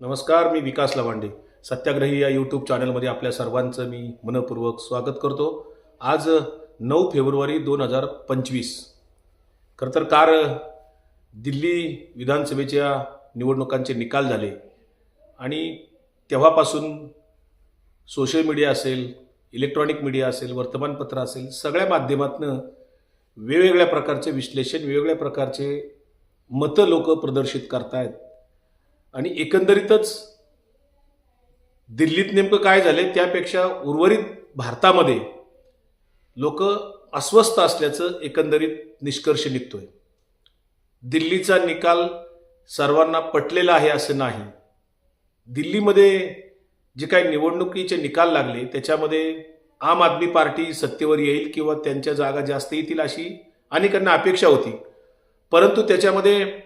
नमस्कार मी विकास लवांडे. सत्याग्रही या यूट्यूब चॅनलमध्ये आपल्या सर्वांचं मी मनपूर्वक स्वागत करतो. आज नऊ फेब्रुवारी दोन हजार पंचवीस. खरं तर कार दिल्ली विधानसभेच्या निवडणुकांचे निकाल झाले. आणि तेव्हापासून सोशल मीडिया असेल इलेक्ट्रॉनिक मीडिया असेल वर्तमानपत्र असेल सगळ्या माध्यमातनं वेगवेगळ्या प्रकारचे विश्लेषण वेगवेगळ्या प्रकारचे मतं लोक प्रदर्शित करतायत. आणि एकंदरीतच दिल्लीत नेमकं काय झाले त्यापेक्षा उर्वरित भारतामध्ये लोक अस्वस्थ असल्याचं एकंदरीत निष्कर्ष निघतोय. दिल्लीचा निकाल सर्वांना पटलेला आहे असं नाही. दिल्लीमध्ये जे काही निवडणुकीचे निकाल लागले त्याच्यामध्ये आम आदमी पार्टी सत्तेवर येईल किंवा त्यांच्या जागा जास्त येतील अशी अनेकांना अपेक्षा होती. परंतु त्याच्यामध्ये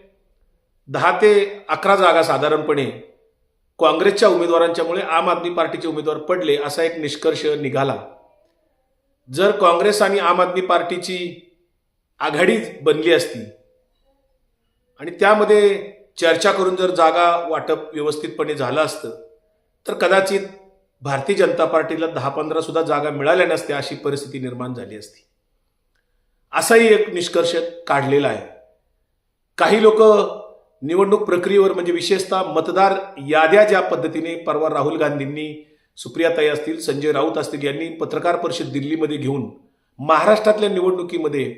दहा ते अकरा जागा साधारणपणे काँग्रेसच्या उमेदवारांच्यामुळे आम आदमी पार्टीचे उमेदवार पडले असा एक निष्कर्ष निघाला. जर काँग्रेस आणि आम आदमी पार्टीची आघाडी बनली असती आणि त्यामध्ये चर्चा करून जर जागा वाटप व्यवस्थितपणे झालं असतं तर कदाचित भारतीय जनता पार्टीला दहा पंधरा सुद्धा जागा मिळाल्या नसत्या अशी परिस्थिती निर्माण झाली असती. असाही एक निष्कर्ष काढलेला आहे. काही लोक निवडणूक प्रक्रियेवर म्हणजे विशेषतः मतदार याद्या ज्या पद्धतीने परवा राहुल गांधींनी सुप्रियाताई असतील संजय राऊत असतील यांनी पत्रकार परिषद दिल्लीमध्ये घेऊन महाराष्ट्रातल्या निवडणुकीमध्ये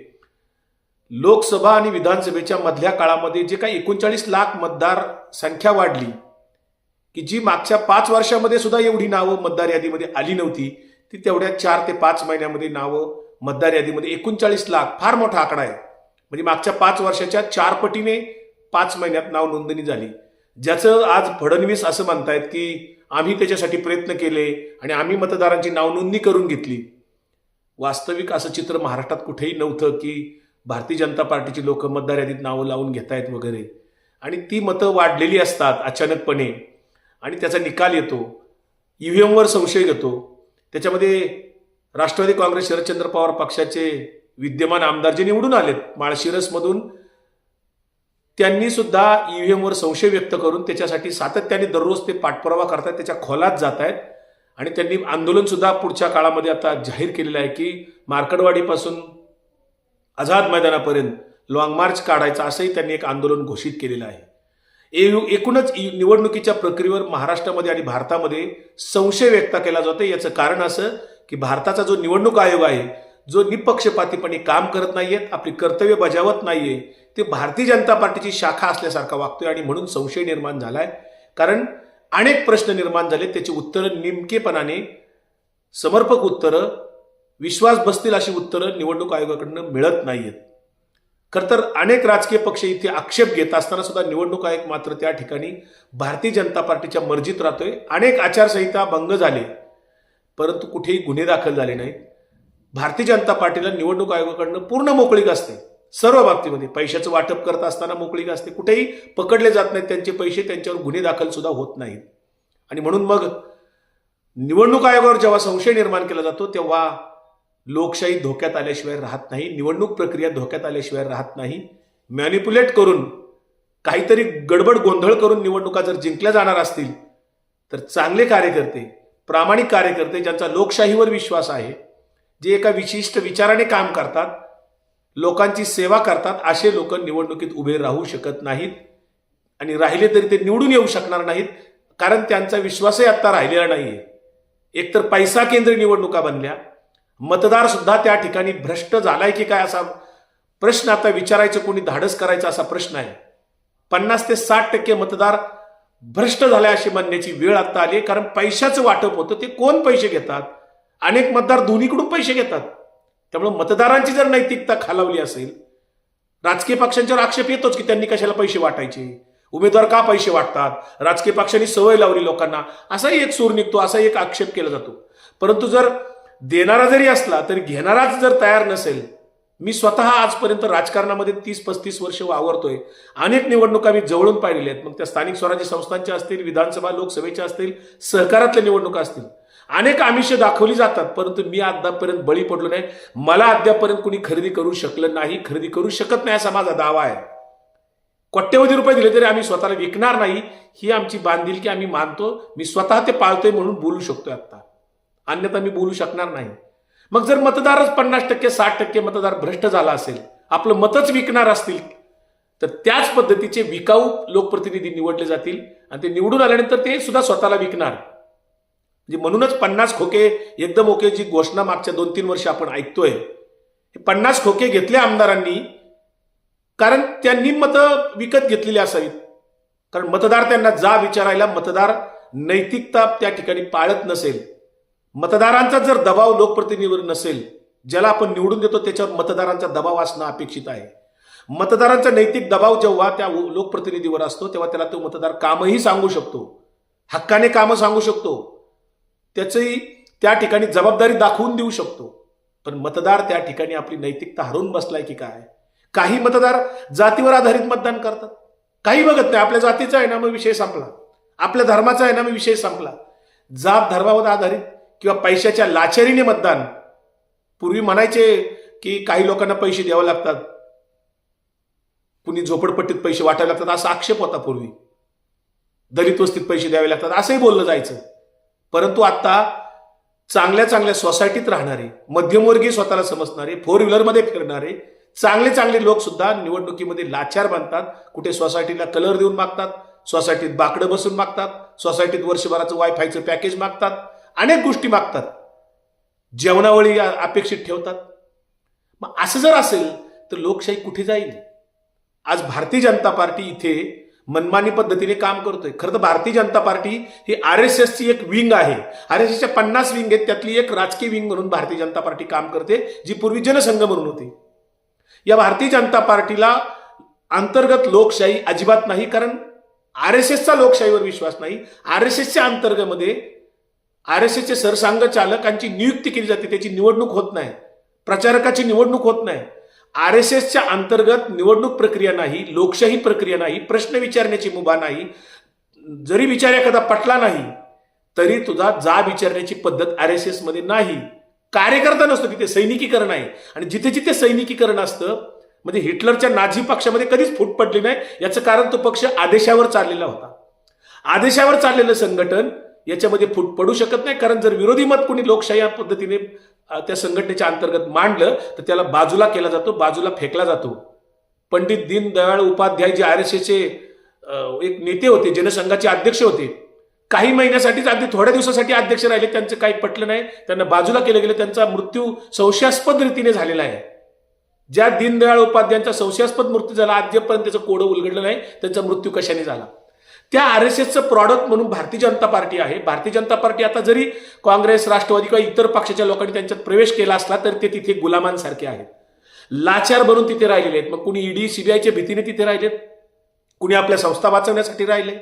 लोकसभा आणि विधानसभेच्या मधल्या काळामध्ये जे काही एकोणचाळीस लाख मतदार संख्या वाढली की जी मागच्या पाच वर्षामध्ये सुद्धा एवढी नावं मतदार यादीमध्ये आली नव्हती ती तेवढ्या चार ते पाच महिन्यामध्ये नावं मतदार यादीमध्ये एकोणचाळीस लाख फार मोठा आकडा आहे. म्हणजे मागच्या पाच वर्षाच्या चार पटीने पाच महिन्यात नाव नोंदणी झाली. ज्याचं आज फडणवीस असं म्हणतायत की आम्ही त्याच्यासाठी प्रयत्न केले आणि आम्ही मतदारांची नावनोंदणी करून घेतली. वास्तविक असं चित्र महाराष्ट्रात कुठेही नव्हतं की भारतीय जनता पार्टीची लोक मतदार यादीत नावं लावून घेतायत वगैरे. आणि ती मतं वाढलेली असतात अचानकपणे. आणि त्याचा निकाल येतो. ई व्ही एमवर संशय येतो त्याच्यामध्ये राष्ट्रवादी काँग्रेस शरदचंद्र पवार पक्षाचे विद्यमान आमदार जे निवडून आलेत माळशिरसमधून त्यांनी सुद्धा ईव्हीएमवर संशय व्यक्त करून त्याच्यासाठी सातत्याने दररोज ते पाठपुरावा करतात त्याच्या खोलात जात आहेत आणि त्यांनी आंदोलन सुद्धा पुढच्या काळामध्ये आता जाहीर केलेलं आहे की मार्कडवाडीपासून आझाद मैदानापर्यंत लॉंग मार्च काढायचा असंही त्यांनी एक आंदोलन घोषित केलेलं आहे. ए- एकूणच निवडणुकीच्या प्रक्रियेवर महाराष्ट्रामध्ये आणि भारतामध्ये संशय व्यक्त केला जातो याचं कारण असं की भारताचा जो निवडणूक आयोग आहे जो निपक्षपातीपणे काम करत नाहीयेत आपली कर्तव्य बजावत नाहीये ते भारतीय जनता पार्टीची शाखा असल्यासारखा वागतोय आणि म्हणून संशय निर्माण झालाय. कारण अनेक प्रश्न निर्माण झाले त्याची उत्तरं नेमकेपणाने समर्पक उत्तरं विश्वास बसतील अशी उत्तरं निवडणूक आयोगाकडनं मिळत नाहीयेत. खरं तर अनेक राजकीय पक्ष इथे आक्षेप घेत असताना सुद्धा निवडणूक आयोग मात्र त्या ठिकाणी भारतीय जनता पार्टीच्या मर्जीत राहतोय. अनेक आचारसंहिता भंग झाले परंतु कुठेही गुन्हे दाखल झाले नाहीत. भारतीय जनता पार्टीला निवडणूक आयोगाकडनं पूर्ण मोकळीक असते. सर्व बाबतीमध्ये पैशाचं वाटप करत असताना मोकळीक असते. कुठेही पकडले जात नाहीत त्यांचे पैसे त्यांच्यावर गुन्हे दाखल सुद्धा होत नाहीत. आणि म्हणून मग निवडणूक आयोगावर जेव्हा संशय निर्माण केला जातो तेव्हा लोकशाही धोक्यात आल्याशिवाय राहत नाही. निवडणूक प्रक्रिया धोक्यात आल्याशिवाय राहत नाही. मॅनिप्युलेट करून काहीतरी गडबड गोंधळ करून निवडणुका जर जिंकल्या जाणार असतील तर चांगले कार्यकर्ते प्रामाणिक कार्यकर्ते ज्यांचा लोकशाहीवर विश्वास आहे जे एका विशिष्ट विचाराने काम करतात लोकांची सेवा करतात असे लोक निवडणुकीत उभे राहू शकत नाहीत आणि राहिले तरी ते निवडून येऊ शकणार नाहीत कारण त्यांचा विश्वासही आत्ता राहिलेला नाहीये. एकतर पैसा केंद्रीय निवडणुका बनल्या मतदार सुद्धा त्या ठिकाणी भ्रष्ट झालाय की काय असा प्रश्न आता विचारायचं कोणी धाडस करायचा असा प्रश्न आहे. पन्नास ते साठ टक्के मतदार भ्रष्ट झालाय अशी म्हणण्याची वेळ आता आली आहे. कारण पैशाचं वाटप होतं ते कोण पैसे घेतात? अनेक मतदार दोन्हीकडून पैसे घेतात. त्यामुळे मतदारांची जर नैतिकता खालावली असेल राजकीय पक्षांच्यावर आक्षेप येतोच की त्यांनी कशाला पैसे वाटायचे? उमेदवार का पैसे वाटतात? राजकीय पक्षांनी सवय लावली लोकांना. असाही एक सूर निघतो असाही एक आक्षेप केला जातो. परंतु जर देणारा जरी असला तरी घेणाराच जर तयार नसेल मी स्वतः आजपर्यंत राजकारणामध्ये तीस पस्तीस वर्ष वावरतोय. अनेक निवडणुका मी जवळून पाहिलेल्या आहेत. मग त्या स्थानिक स्वराज्य संस्थांच्या असतील विधानसभा लोकसभेच्या असतील सहकारातल्या निवडणुका असतील. अनेक आमिष दाखवली जातात परंतु मी अद्यापर्यंत बळी पडलो नाही. मला अद्यापर्यंत कुणी खरेदी करू शकलं नाही खरेदी करू शकत नाही असा माझा दावा आहे. कोट्यवधी रुपये दिले तरी आम्ही स्वतःला विकणार नाही ही आमची बांधील की आम्ही मानतो. मी स्वतः ते पाळतोय म्हणून बोलू शकतोय आत्ता. अन्यथा मी बोलू शकणार नाही. मग जर मतदारच पन्नास टक्के साठ टक्के मतदार भ्रष्ट झाला असेल आपलं मतच विकणार असतील तर त्याच पद्धतीचे विकाऊ लोकप्रतिनिधी निवडले जातील आणि ते निवडून आल्यानंतर ते सुद्धा स्वतःला विकणार. म्हणजे म्हणूनच पन्नास खोके एकदम ओके जी घोषणा मागच्या दोन तीन वर्ष आपण ऐकतोय. हे पन्नास खोके घेतले आमदारांनी कारण त्यांनी मतं विकत घेतलेली असावीत. कारण मतदार त्यांना जा विचारायला मतदार नैतिकता त्या ठिकाणी पाळत नसेल. मतदारांचा जर दबाव लोकप्रतिनिधीवर नसेल ज्याला आपण निवडून देतो त्याच्यावर मतदारांचा दबाव असणं अपेक्षित आहे. मतदारांचा नैतिक दबाव जेव्हा त्या लोकप्रतिनिधीवर असतो तेव्हा त्याला तो मतदार कामही सांगू शकतो. हक्काने कामं सांगू शकतो. त्याचंही त्या ठिकाणी जबाबदारी दाखवून देऊ शकतो. पण मतदार त्या ठिकाणी आपली नैतिकता हरवून बसलाय की काय? काही मतदार जातीवर आधारित मतदान करतात. काही बघत नाही. आपल्या जातीचा आहे ना मग विषय संपला. आपल्या धर्माचा आहे ना मग विषय संपला. जात धर्मावर आधारित किंवा पैशाच्या लाचारीने मतदान. पूर्वी म्हणायचे की काही लोकांना पैसे द्यावे लागतात. कुणी झोपडपट्टीत पैसे वाटावे लागतात असा आक्षेप होता पूर्वी. दलित वस्तीत पैसे द्यावे लागतात असंही बोललं जायचं. परंतु आता चांगल्या चांगल्या सोसायटीत राहणारे मध्यमवर्गीय स्वतःला समजणारे फोर व्हीलरमध्ये फिरणारे चांगले चांगले लोक सुद्धा निवडणुकीमध्ये लाचार बांधतात कुठे सोसायटीला कलर देऊन मागतात सोसायटीत बाकडं बसून मागतात सोसायटीत वर्षभराचं वायफायचं पॅकेज मागतात अनेक गोष्टी मागतात. जेवणावळी अपेक्षित ठेवतात. मग असं जर असेल तर लोकशाही कुठे जाईल? आज भारतीय जनता पार्टी इथे मनमानी पद्धतीने काम करतोय. खरं तर भारतीय जनता पार्टी ही आर एस एसची एक विंग आहे. आर एस एसच्या पन्नास विंग आहेत. त्यातली एक राजकीय विंग म्हणून भारतीय जनता पार्टी काम करते जी पूर्वी जनसंघ म्हणून होती. या भारतीय जनता पार्टीला अंतर्गत लोकशाही अजिबात नाही कारण आर एस एसचा लोकशाहीवर विश्वास नाही. आर एस एसच्या अंतर्गतमध्ये आर एस एसचे सरसंघचालकांची नियुक्ती केली जाते. त्याची निवडणूक होत नाही. प्रचारकाची निवडणूक होत नाही. आर एस एसच्या अंतर्गत निवडणूक प्रक्रिया नाही लोकशाही प्रक्रिया नाही प्रश्न विचारण्याची मुभा नाही जरी विचार एखादा पटला नाही तरी तुझा जा विचारण्याची पद्धत आर एस एसमध्ये नाही. कार्यकर्ता नसतो तिथे सैनिकीकरण आहे. आणि जिथे जिथे सैनिकीकरण असतं म्हणजे हिटलरच्या नाझी पक्षामध्ये कधीच फूट पडली नाही याचं कारण तो पक्ष आदेशावर चाललेला होता. आदेशावर चाललेलं संघटन याच्यामध्ये फूट पडू शकत नाही कारण जर विरोधी मत कोणी लोकशाही पद्धतीने त्या संघटनेच्या अंतर्गत मांडलं तर त्याला बाजूला केला जातो बाजूला फेकला जातो. पंडित दीनदयाळ उपाध्याय जे आर एस एसचे एक नेते होते जनसंघाचे अध्यक्ष होते काही महिन्यासाठीच अगदी थोड्या दिवसासाठी अध्यक्ष राहिले त्यांचं काही पटलं नाही. त्यांना बाजूला केलं गेलं त्यांचा मृत्यू संशयास्पद रीतीने झालेला आहे. ज्या दीनदयाळ उपाध्यायांचा संशयास्पद मृत्यू झाला आजपर्यंत त्याचं कोडं उलगडलं नाही त्यांचा मृत्यू कशाने झाला? त्या आर एस एसचं प्रॉडक्ट म्हणून भारतीय जनता पार्टी आहे. भारतीय जनता पार्टी आता जरी काँग्रेस राष्ट्रवादी किंवा इतर पक्षाच्या लोकांनी त्यांच्यात प्रवेश केला असला तर ते तिथे गुलामांसारखे आहेत. लाचार बनून तिथे राहिलेले आहेत. मग कुणी ईडी सीबीआयच्या भीतीने तिथे राहिलेत कुणी आपल्या संस्था वाचवण्यासाठी राहिले?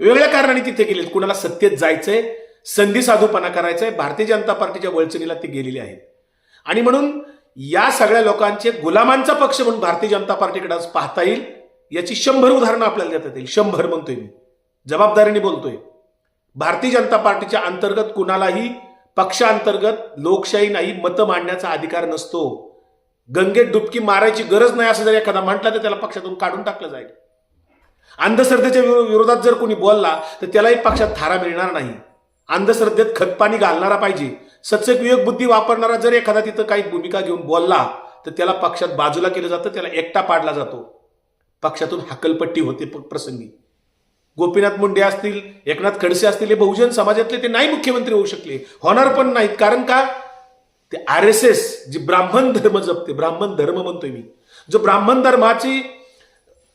वेगळ्या कारणाने तिथे गेलेत कुणाला सत्तेत जायचंय संधी साधूपणा करायचंय भारतीय जनता पार्टीच्या वळचणीला ते गेलेले आहेत. आणि म्हणून या सगळ्या लोकांचे गुलामांचा पक्ष म्हणून भारतीय जनता पार्टीकडे आज पाहता येईल याची शंभर उदाहरणं आपल्याला देता येईल शंभर म्हणतोय मी. जबाबदारीने बोलतोय. भारतीय जनता पार्टीच्या अंतर्गत कुणालाही पक्षांतर्गत लोकशाही नाही मतं मांडण्याचा अधिकार नसतो. गंगेत डुबकी मारायची गरज नाही असं जर एखादा म्हटला तर त्याला पक्षातून काढून टाकलं जाईल. अंधश्रद्धेच्या विरोधात जर कोणी बोलला तर त्यालाही पक्षात थारा मिळणार नाही. अंधश्रद्धेत खतपाणी घालणारा पाहिजे. सचक विवेक बुद्धी वापरणारा जर एखादा तिथं काही भूमिका घेऊन बोलला तर त्याला पक्षात बाजूला केलं जातं त्याला एकटा पाडला जातो. पक्षातून हकलपट्टी होते प्रसंगी. गोपीनाथ मुंडे असतील एकनाथ खडसे असतील हे बहुजन समाजातले ते नाही मुख्यमंत्री होऊ शकले. होणार पण नाहीत. कारण का? ते आर एस एस जी ब्राह्मण धर्म जपते ब्राह्मण धर्म म्हणतोय मी. जो ब्राह्मण धर्माची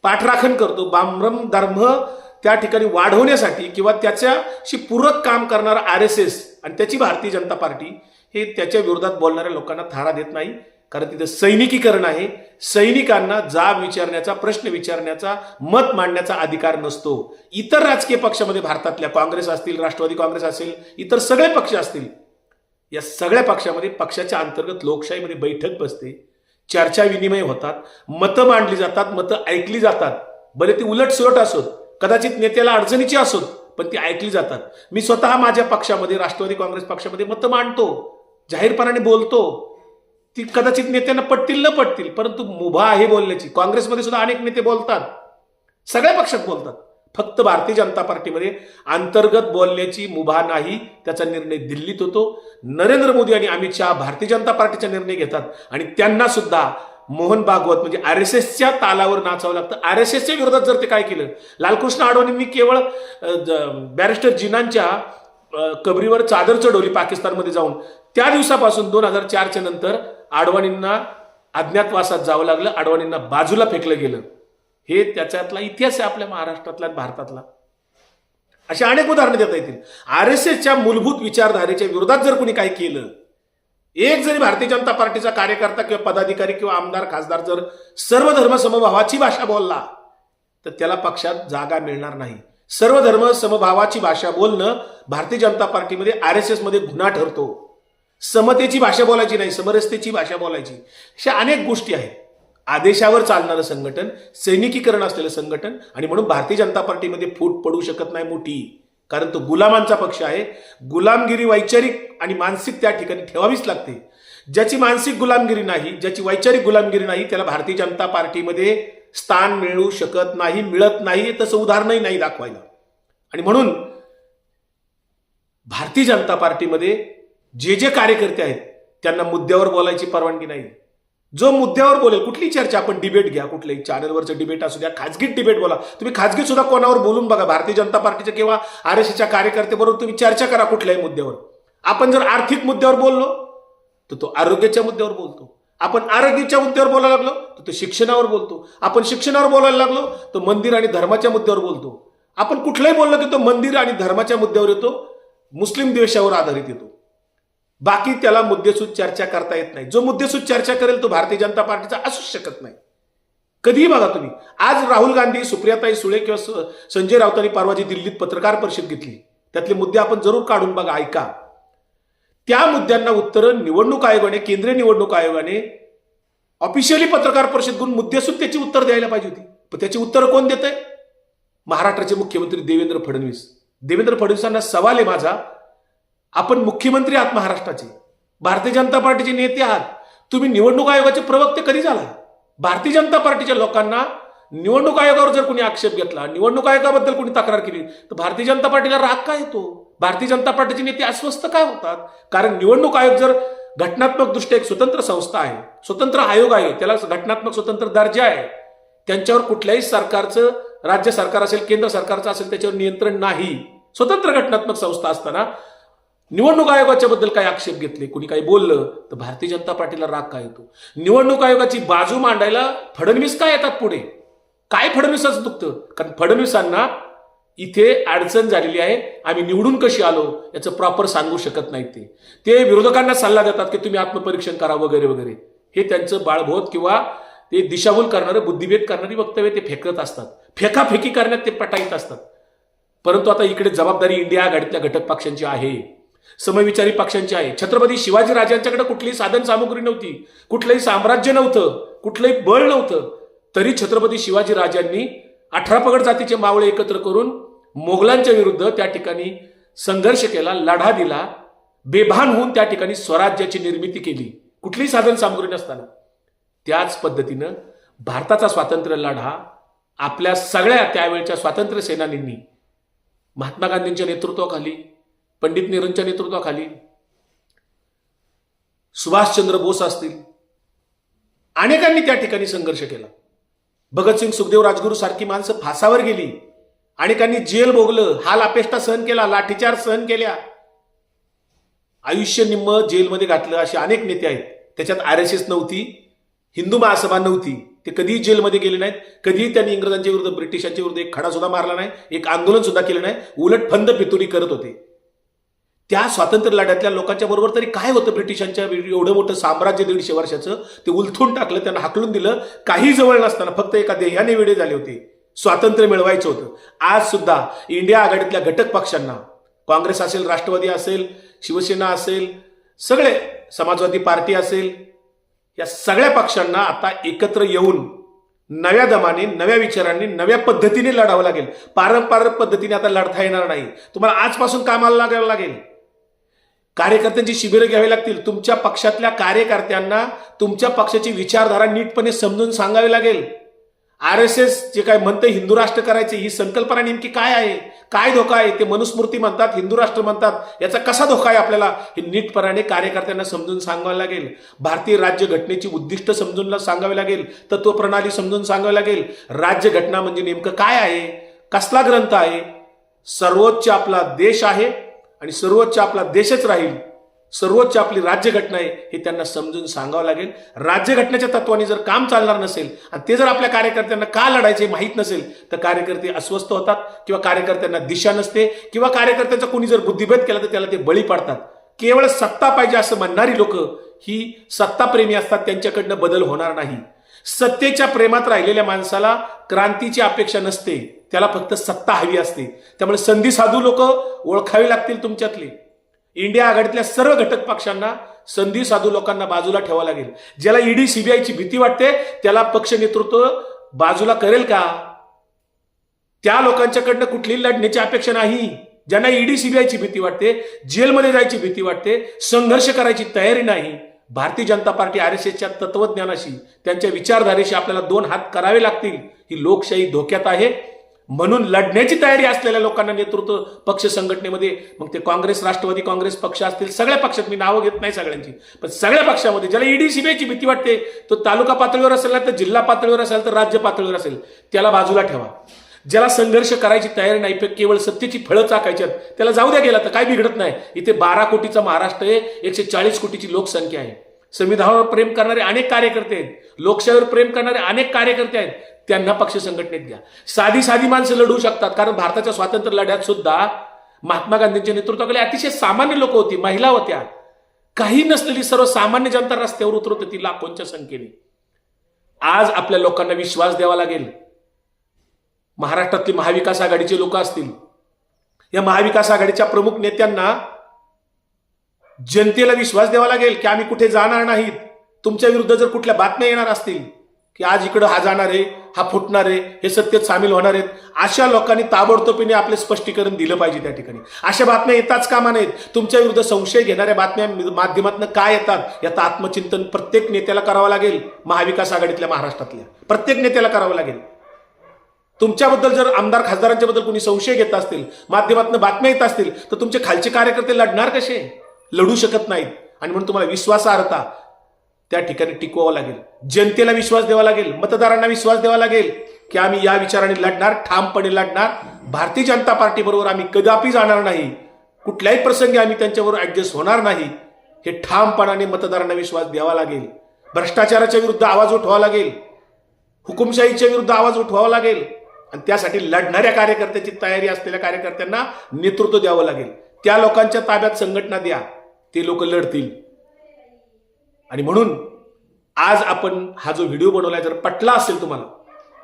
पाठराखण करतो ब्राह्मण धर्म त्या ठिकाणी वाढवण्यासाठी किंवा त्याच्याशी पूरक काम करणारा आर एस एस आणि त्याची भारतीय जनता पार्टी हे त्याच्या विरोधात बोलणाऱ्या लोकांना थारा देत नाही. कारण तिथं सैनिकीकरण आहे. सैनिकांना जाब विचारण्याचा प्रश्न विचारण्याचा मत मांडण्याचा अधिकार नसतो. इतर राजकीय पक्षामध्ये भारतातल्या काँग्रेस असतील राष्ट्रवादी काँग्रेस असेल इतर सगळे पक्ष असतील या सगळ्या पक्षामध्ये पक्षाच्या अंतर्गत लोकशाहीमध्ये बैठक बसते. चर्चा विनिमय होतात मतं मांडली जातात मतं ऐकली जातात. बरे ती उलट सुलट असोत कदाचित नेत्याला अडचणीची असोत पण ती ऐकली जातात. मी स्वतः माझ्या पक्षामध्ये राष्ट्रवादी काँग्रेस पक्षामध्ये मतं मांडतो जाहीरपणाने बोलतो. ती कदाचित नेत्यांना पटतील न पटतील परंतु मुभा आहे बोलण्याची. काँग्रेसमध्ये सुद्धा अनेक नेते बोलतात. सगळ्या पक्षात बोलतात. फक्त भारतीय जनता पार्टीमध्ये अंतर्गत बोलण्याची मुभा नाही त्याचा निर्णय दिल्लीत होतो. नरेंद्र मोदी आणि अमित शहा भारतीय जनता पार्टीचा निर्णय घेतात. आणि त्यांना सुद्धा मोहन भागवत म्हणजे आर एस एसच्या तालावर नाचावं लागतं. आर एस एसच्या विरोधात जर ते काय केलं लालकृष्ण आडवाणींनी केवळ बॅरिस्टर जिनांच्या कबरीवर चादर चढवली पाकिस्तानमध्ये जाऊन त्या दिवसापासून दोन हजार चारच्या नंतर आडवाणींना अज्ञातवासात जावं लागलं आडवाणींना बाजूला फेकलं गेलं. हे त्याच्यातला इतिहास आहे आपल्या महाराष्ट्रातला भारतातला. अशी अनेक उदाहरणं देता येतील. आर एस एसच्या मूलभूत विचारधारेच्या विरोधात जर कोणी काय केलं एक जरी भारतीय जनता पार्टीचा कार्यकर्ता किंवा पदाधिकारी किंवा आमदार खासदार जर सर्व धर्म समभावाची भाषा बोलला तर त्याला पक्षात जागा मिळणार नाही. सर्व धर्म समभावाची भाषा बोलणं भारतीय जनता पार्टीमध्ये आर एस एसमध्ये गुन्हा ठरतो. समतेची भाषा बोलायची नाही समरसतेची भाषा बोलायची. अशा अनेक गोष्टी आहेत. आदेशावर चालणारं संघटन सैनिकीकरण असलेलं संघटन आणि म्हणून भारतीय जनता पार्टीमध्ये फूट पडू शकत नाही मोठी. कारण तो गुलामांचा पक्ष आहे. गुलामगिरी वैचारिक आणि मानसिक त्या ठिकाणी ठेवावीच लागते. ज्याची मानसिक गुलामगिरी नाही ज्याची वैचारिक गुलामगिरी नाही त्याला भारतीय जनता पार्टीमध्ये स्थान मिळू शकत नाही मिळत नाही तसं उदाहरणही नाही दाखवायला. आणि म्हणून भारतीय जनता पार्टीमध्ये जे जे कार्यकर्ते आहेत त्यांना मुद्द्यावर बोलायची परवानगी नाही. जो मुद्द्यावर बोलेल कुठली चर्चा आपण डिबेट घ्या कुठल्याही चॅनलवरचं डिबेट असू द्या खाजगीत डिबेट बोला. तुम्ही खाजगी सुद्धा कोणावर बोलून बघा भारतीय जनता पार्टीच्या किंवा आर एस एसच्या कार्यकर्त्याबरोबर तुम्ही चर्चा करा कुठल्याही मुद्द्यावर. आपण जर आर्थिक मुद्द्यावर बोललो तर तो आरोग्याच्या मुद्द्यावर बोलतो. आपण आरोग्याच्या मुद्द्यावर बोलायला लागलो तर तो शिक्षणावर बोलतो. आपण शिक्षणावर बोलायला लागलो तर मंदिर आणि धर्माच्या मुद्द्यावर बोलतो. आपण कुठलाही बोललो की तो मंदिर आणि धर्माच्या मुद्द्यावर येतो मुस्लिम द्वेषावर आधारित येतो. बाकी त्याला मुद्देसूद चर्चा करता येत नाही. जो मुद्देसूद चर्चा करेल तो भारतीय जनता पार्टीचा असूच शकत नाही. कधीही बघा तुम्ही. आज राहुल गांधी सुप्रियाताई सुळे किंवा स- संजय राऊतांनी परवाजी दिल्लीत पत्रकार परिषद घेतली. त्यातले मुद्दे आपण जरूर काढून बघा ऐका. त्या मुद्द्यांना उत्तरं निवडणूक आयोगाने केंद्रीय निवडणूक आयोगाने ऑफिशियली पत्रकार परिषद घेऊन मुद्देसूद त्याची उत्तर द्यायला पाहिजे होती. पण त्याची उत्तरं कोण देत आहे महाराष्ट्राचे मुख्यमंत्री देवेंद्र फडणवीस. देवेंद्र फडणवीसांना सवाल आहे माझा. आपण मुख्यमंत्री आहात महाराष्ट्राचे. भारतीय जनता पार्टीचे नेते आहात. तुम्ही निवडणूक आयोगाचे प्रवक्ते कधी झाला भारतीय जनता पार्टीच्या लोकांना निवडणूक आयोगावर जर कोणी आक्षेप घेतला निवडणूक आयोगाबद्दल कोणी तक्रार केली तर भारतीय जनता पार्टीला राग काय येतो? भारतीय जनता पार्टीचे नेते अस्वस्थ काय होतात? कारण निवडणूक आयोग जर घटनात्मक दृष्ट्या एक स्वतंत्र संस्था आहे स्वतंत्र आयोग आहे त्याला घटनात्मक स्वतंत्र दर्जा आहे त्यांच्यावर कुठल्याही सरकारचं राज्य सरकार असेल केंद्र सरकारचं असेल त्याच्यावर नियंत्रण नाही. स्वतंत्र घटनात्मक संस्था असताना निवडणूक आयोगाच्या बद्दल काही आक्षेप घेतले कुणी काही बोललं तर भारतीय जनता पार्टीला राग काय येतो? निवडणूक आयोगाची बाजू मांडायला फडणवीस काय येतात पुढे? काय फडणवीसाचं दुखतं? कारण फडणवीसांना इथे अडचण झालेली आहे आम्ही निवडून कशी आलो याचं प्रॉपर सांगू शकत नाही ते. ते विरोधकांना सल्ला देतात की तुम्ही आत्मपरीक्षण करा वगैरे वगैरे. हे त्यांचं बाळबोध किंवा ते दिशाभूल करणारे बुद्धिभेद करणारी वक्तव्य ते फेकत असतात. फेकाफेकी करण्यात ते पटाईत असतात. परंतु आता इकडे जबाबदारी इंडिया आघाडीतल्या घटक पक्षांची आहे. समविचारी पक्षांची आहे. छत्रपती शिवाजी राजांच्याकडे कुठलीही साधन सामुग्री नव्हती. कुठलंही साम्राज्य नव्हतं. कुठलंही बळ नव्हतं. तरी छत्रपती शिवाजी राजांनी अठरा पगड जातीचे मावळे एकत्र करून मोगलांच्या विरुद्ध त्या ठिकाणी संघर्ष केला लढा दिला. बेभान होऊन त्या ठिकाणी स्वराज्याची निर्मिती केली. कुठलीही साधन सामुग्री नसताना. त्याच पद्धतीनं भारताचा स्वातंत्र्य लढा आपल्या सगळ्या त्यावेळच्या स्वातंत्र्य सेनानींनी महात्मा गांधींच्या नेतृत्वाखाली पंडित नेहरूंच्या नेतृत्वाखाली सुभाषचंद्र बोस असतील. अनेकांनी त्या ठिकाणी संघर्ष केला. भगतसिंग सुखदेव राजगुरू सारखी माणसं फासावर गेली. अनेकांनी जेल भोगलं हाल अपेष्टा सहन केला लाठीचार सहन केल्या. आयुष्य निम्म जेलमध्ये घातलं असे अनेक नेते आहेत. त्याच्यात आर एस एस नव्हती हिंदू महासभा नव्हती. ते कधीही जेलमध्ये गेले नाहीत. कधीही त्यांनी इंग्रजांच्या विरुद्ध ब्रिटिशांच्या विरुद्ध एक खडा सुद्धा मारला नाही एक आंदोलन सुद्धा केलं नाही. उलट फंद पितुरी करत होते. त्या स्वातंत्र्य लढ्यातल्या लोकांच्या बरोबर तरी काय होतं ब्रिटिशांच्या वेळी एवढं मोठं साम्राज्य दीडशे वर्षाचं? ते उलथून टाकलं त्यांना हाकलून दिलं. काही जवळ नसताना फक्त एका देहाने वेळे झाले होते. स्वातंत्र्य मिळवायचं होतं. आज सुद्धा इंडिया आघाडीतल्या घटक पक्षांना काँग्रेस असेल राष्ट्रवादी असेल शिवसेना असेल सगळे समाजवादी पार्टी असेल या सगळ्या पक्षांना आता एकत्र येऊन नव्या दमाने नव्या विचारांनी नव्या पद्धतीने लढावं लागेल. पारंपरिक पद्धतीने आता लढता येणार नाही. तुम्हाला आजपासून कामाला लागावं लागेल. कार्यकर्त्यांची शिबिरं घ्यावी लागतील. तुमच्या पक्षातल्या कार्यकर्त्यांना तुमच्या पक्षाची विचारधारा नीटपणे समजून सांगावी लागेल. आर एस एस जे काय म्हणतं हिंदू राष्ट्र करायचे ही संकल्पना नेमकी काय आहे? काय धोका आहे? ते मनुस्मृती म्हणतात हिंदू राष्ट्र म्हणतात. याचा कसा धोका आहे आपल्याला? हे नीटपणाने कार्यकर्त्यांना समजून सांगावं लागेल. भारतीय राज्यघटनेची उद्दिष्ट समजून सांगावी लागेल. तत्वप्रणाली समजून सांगावी लागेल. राज्यघटना म्हणजे नेमकं काय आहे? कसला ग्रंथ आहे? सर्वोच्च आपला देश आहे. आणि सर्वोच्च आपला देशच राहील सर्वोच्च आपली राज्यघटना आहे हे त्यांना समजून सांगावं लागेल. राज्यघटनेच्या तत्वाने जर काम चालणार नसेल आणि ते जर आपल्या कार्यकर्त्यांना का लढायचे माहीत नसेल तर कार्यकर्ते अस्वस्थ होतात किंवा कार्यकर्त्यांना दिशा नसते किंवा कार्यकर्त्यांचा कोणी जर बुद्धिभेद केला तर त्याला ते बळी पाडतात. केवळ सत्ता पाहिजे असं म्हणणारी लोक ही सत्ताप्रेमी असतात त्यांच्याकडनं बदल होणार नाही. सत्तेच्या प्रेमात राहिलेल्या माणसाला क्रांतीची अपेक्षा नसते. त्याला फक्त सत्ता हवी असते. त्यामुळे संधी साधू लोक ओळखावी लागतील तुमच्यातले. इंडिया आघाडीतल्या सर्व घटक पक्षांना संधी साधू लोकांना बाजूला ठेवावं लागेल. ज्याला ईडी सीबीआयची भीती वाटते त्याला पक्ष नेतृत्व बाजूला करेल का? त्या लोकांच्याकडनं कुठलीही लढण्याची अपेक्षा नाही. ज्यांना ईडी सीबीआयची भीती वाटते जेलमध्ये जायची भीती वाटते संघर्ष करायची तयारी नाही. Bharatiya Janata party R S एसच्या तत्वज्ञानाशी त्यांच्या विचारधारेशी आपल्याला दोन हात करावे लागतील. ही लोकशाही धोक्यात आहे. म्हणून लढण्याची तयारी असलेल्या लोकांना नेतृत्व पक्ष संघटनेमध्ये मग ते काँग्रेस राष्ट्रवादी काँग्रेस पक्ष असतील सगळ्या पक्षात मी नावं घेत नाही सगळ्यांची. पण सगळ्या पक्षामध्ये ज्याला ईडी सीबीआयची भीती वाटते तो तालुका पातळीवर असेल ना तर जिल्हा पातळीवर असेल तर राज्य पातळीवर असेल त्याला बाजूला ठेवा. ज्याला संघर्ष करायची तयारी नाही केवळ सत्तेची फळं चाकायच्यात त्याला जाऊ द्या गेला तर काय बिघडत नाही. इथे बारा कोटीचा महाराष्ट्र आहे एकशे चाळीस कोटीची लोकसंख्या आहे. संविधानावर प्रेम करणारे अनेक कार्यकर्ते आहेत. लोकशाहीवर प्रेम करणारे अनेक कार्यकर्ते आहेत. त्यांना पक्ष संघटनेत घ्या. साधी साधी माणसं लढू शकतात कारण भारताच्या स्वातंत्र्य लढ्यात सुद्धा महात्मा गांधींच्या नेतृत्वाखाली अतिशय सामान्य लोक होती महिला होत्या. काही नसलेली सर्वसामान्य जनता रस्त्यावर उतरत होती लाखोंच्या संख्येने. आज आपल्या लोकांना विश्वास द्यावा लागेल. महाराष्ट्रातली महाविकास आघाडीचे लोक असतील. या महाविकास आघाडीच्या प्रमुख नेत्यांना जनतेला विश्वास द्यावा लागेल की आम्ही कुठे जाणार नाहीत. तुमच्या विरुद्ध जर कुठल्या बातम्या येणार असतील की आज इकडं हा जाणार आहे हा फुटणार आहे हे सत्तेत सामील होणार आहेत. अशा लोकांनी ताबडतोबीने आपले स्पष्टीकरण दिलं पाहिजे त्या ठिकाणी. अशा बातम्या येताच कामा नाहीत तुमच्या विरुद्ध संशय घेणाऱ्या बातम्या माध्यमातून काय येतात याचं आत्मचिंतन प्रत्येक नेत्याला करावं लागेल महाविकास आघाडीतल्या महाराष्ट्रातल्या. प्रत्येक नेत्याला करावं लागेल. तुमच्याबद्दल जर आमदार खासदारांच्या बद्दल कोणी संशय घेत असतील माध्यमातून बातम्या येत असतील तर तुमचे खालचे कार्यकर्ते लढणार कसे? लढू शकत नाहीत. आणि म्हणून तुम्हाला विश्वासार्हता त्या ठिकाणी टिकवावं लागेल. जनतेला विश्वास द्यावा लागेल मतदारांना विश्वास द्यावा लागेल की आम्ही या विचाराने लढणार ठामपणे लढणार. भारतीय जनता पार्टी बरोबर आम्ही कदापि जाणार नाही. कुठल्याही प्रसंगी आम्ही त्यांच्याबरोबर ऍडजस्ट होणार नाही. हे ठामपणाने मतदारांना विश्वास द्यावा लागेल. भ्रष्टाचाराच्या विरुद्ध आवाज उठवावा लागेल. हुकुमशाहीच्या विरुद्ध आवाज उठवावा लागेल. आणि त्यासाठी लढणाऱ्या कार्यकर्त्याची तयारी असलेल्या कार्यकर्त्यांना नेतृत्व द्यावं लागेल. त्या लोकांच्या ताब्यात संघटना द्या. ते लोक लढतील. आणि म्हणून आज आपण हा जो व्हिडिओ बनवलाय जर पटला असेल तुम्हाला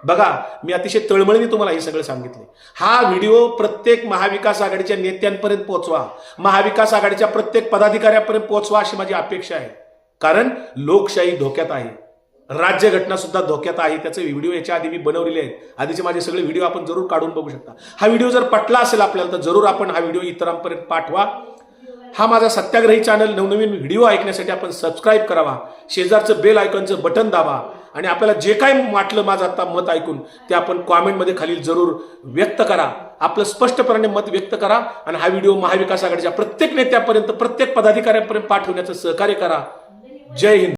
बघा मी अतिशय तळमळीने तुम्हाला हे सगळं सांगितले हा व्हिडिओ प्रत्येक महाविकास आघाडीच्या नेत्यांपर्यंत पोहोचवा. महाविकास आघाडीच्या प्रत्येक पदाधिकाऱ्यापर्यंत पोहोचवा अशी माझी अपेक्षा आहे. कारण लोकशाही धोक्यात आहे. राज्यघटना सुद्धा धोक्यात आहे. त्याचे व्हिडिओ याच्या आधी मी बनवलेले आहेत. आधीचे माझे सगळे व्हिडिओ आपण जरूर काढून बघू शकता. हा व्हिडिओ जर पटला असेल आपल्याला तर जरूर आपण हा व्हिडिओ इतरांपर्यंत पाठवा. हा माझा सत्याग्रही चॅनल नवनवीन व्हिडिओ ऐकण्यासाठी आपण सबस्क्राईब करावा. शेजारचं बेल आयकॉनचं बटन दाबा. आणि आपल्याला जे काय वाटलं माझं आता मत ऐकून ते आपण कॉमेंटमध्ये खाली जरूर व्यक्त करा. आपलं स्पष्टपणे मत व्यक्त करा आणि हा व्हिडिओ महाविकास आघाडीच्या प्रत्येक नेत्यापर्यंत प्रत्येक पदाधिकाऱ्यांपर्यंत पाठवण्याचं सहकार्य करा. जय हिंद.